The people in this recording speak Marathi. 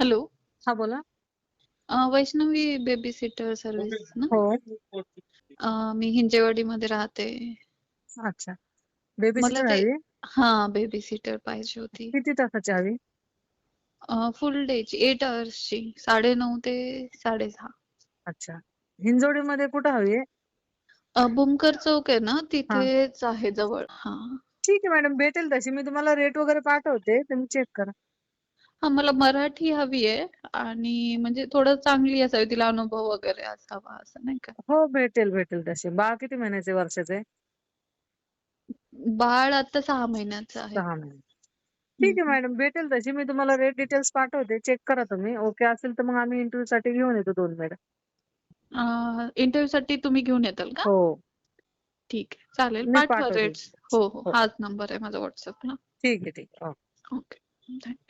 हॅलो. हा बोला. अ, वैष्णवी बेबी सिटर सर्व्हिस ना? हो. अ, मी हिंजेवाडीमध्ये राहते. अच्छा. बेबी मला सिटर ते हवी? हा बेबी सिटर पाहिजे होती. किती तासाची हवी? फुल डेची एट ची साडे नऊ ते साडेसहा अच्छा. हिंजवडीमध्ये कुठं हवी आहे? अ, बुमकर चौक आहे ना? तिथेच आहे जवळ. हा. ठीक आहे मॅडम. भेटेल तशी. मी तुम्हाला रेट वगैरे पाठवते. तुम्ही चेक करा. हा मला मराठी हवी आहे आणि म्हणजे थोडं चांगली असावी तिला अनुभव वगैरे असावा असं नाही का? हो भेटेल भेटेल तशी. बाळ किती महिन्याचे वर्षाचे? बाळ आता सहा महिन्याचं आहे. सहा महिने. ठीक आहे. मॅडम भेटेल तशी. मी तुम्हाला रेट डिटेल्स पाठवते. चेक करा तुम्ही. ओके असेल तर मग आम्ही इंटरव्ह्यू साठी घेऊन येतो दोन मॅडम. अ, इंटरव्ह्यू साठी तुम्ही घेऊन येताल का? हो. ठीक आहे. चालेल. मी पाठवा पाठवते. रेट्स हो हो. हो. हाच नंबर आहे माझा व्हॉट्सअपला ठीक आहे ठीक आहे. ओके. Okay thank you